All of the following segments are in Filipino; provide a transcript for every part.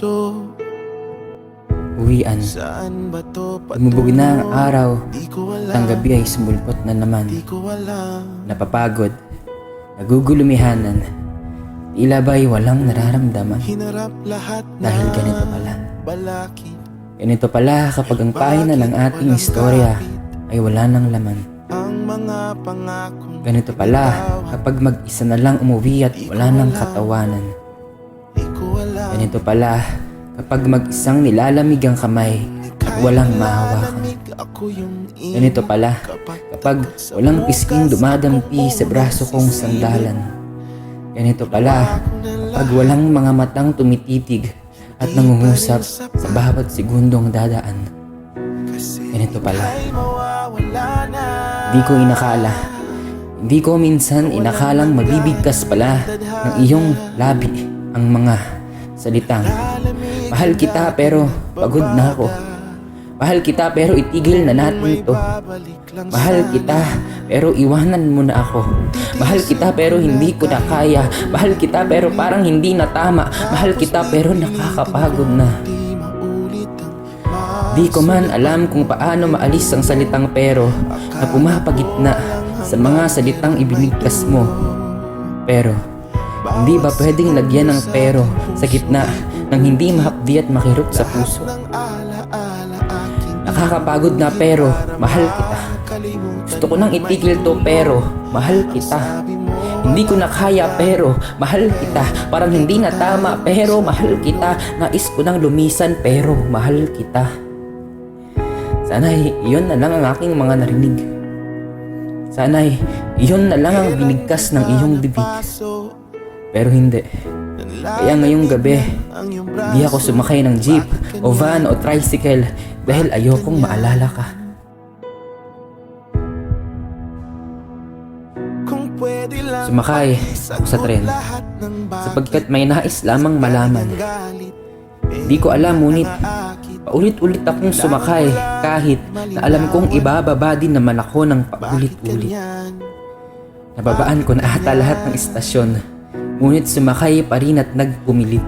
aso Uwian. Saan ba to Lumubog na ang araw. At ang gabi ay sumulpot na naman. Napapagod, nagugulumihanan, tila ba'y walang nararamdaman? Hinarap lahat dahil ganito pala. balakid. Ganito pala kapag ang pahina ng ating istorya ay wala ng laman. Ang mga pangakong Ganito pala kapag mag-isa na lang umuwi at wala ng katawanan. Ganito pala kapag mag-isang nilalamig ang kamay at walang mahawakan. Ganito pala kapag walang pisking dumadampi sa braso kong sandalan. Ganito pala kapag walang mga matang tumititig at nangungusap sa bawat segundong dadaan. Ganito pala. Di ko inakala. Hindi ko minsan inakalang mabibigkas pala ng iyong labi ang mga salitang. Mahal kita pero pagod na ako. Mahal kita pero itigil na natin to. Babalik lang Mahal kita pero iwanan mo na ako. Mahal kita pero hindi ko na kaya. Mahal kita pero parang hindi na tama. Mahal kita pero nakakapagod na. Di ko man alam kung paano maalis ang salitang pero na pumapagitna sa mga salitang ibinigkas mo. Pero, hindi ba pwedeng lagyan ng pero sa gitna ng hindi mahapdi at makirot sa puso? Nakakapagod na pero mahal kita. Gusto ko nang itigil to pero mahal kita. Hindi ko na kaya pero mahal kita. Parang hindi na tama pero mahal kita. Nais ko nang lumisan pero mahal kita. Sana iyon na lang ang aking mga narinig. Sana iyon na lang ang binigkas ng iyong bibig. Pero hindi. Kaya ngayong gabi, hindi ako sumakay ng jeep o van o tricycle dahil ayokong maalala ka. Sumakay ako sa tren sapagkat may nais lamang malaman. galit Di ko alam ngunit paulit-ulit akong sumakay kahit na alam kong ibababa din naman ako ng paulit-ulit. Nababaan ko na ata lahat ng istasyon ngunit sumakay pa rin at nagpumilit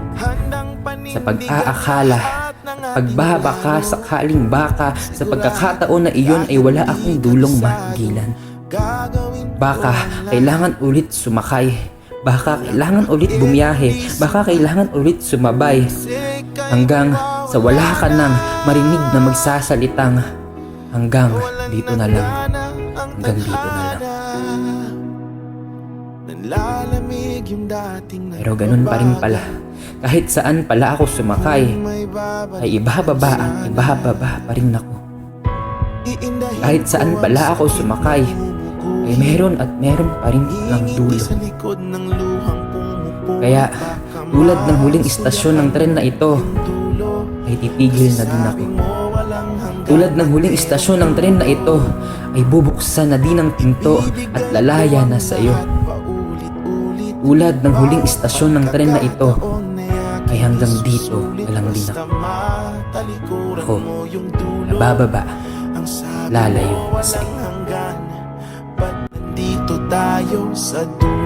sa pag-aakala pagbaba ka sakaling baka sa pagkakataon na iyon ay wala akong dulong gagawin Baka kailangan ulit sumakay. Baka kailangan ulit bumiyahe. Baka kailangan ulit sumabay. Hanggang sa wala ka nang marinig na magsasalitang hanggang dito na lang. Hanggang dito na lang. Pero ganun pa rin pala. Kahit saan pala ako sumakay, ay ibababa at ibababa pa rin ako. Kahit saan pala ako sumakay, ay meron at meron pa rin ng dulo. Kaya tulad ng huling istasyon ng tren na ito, ay titigil na din ako. Tulad ng huling istasyon ng tren na ito, ay bubuksan na din ang pinto at lalaya na sa iyo. Tulad ng huling istasyon ng tren na ito, ay hanggang dito na lang din ako. Ako, Nabababa, lalayo sa Ba't nandito tayo sa dulo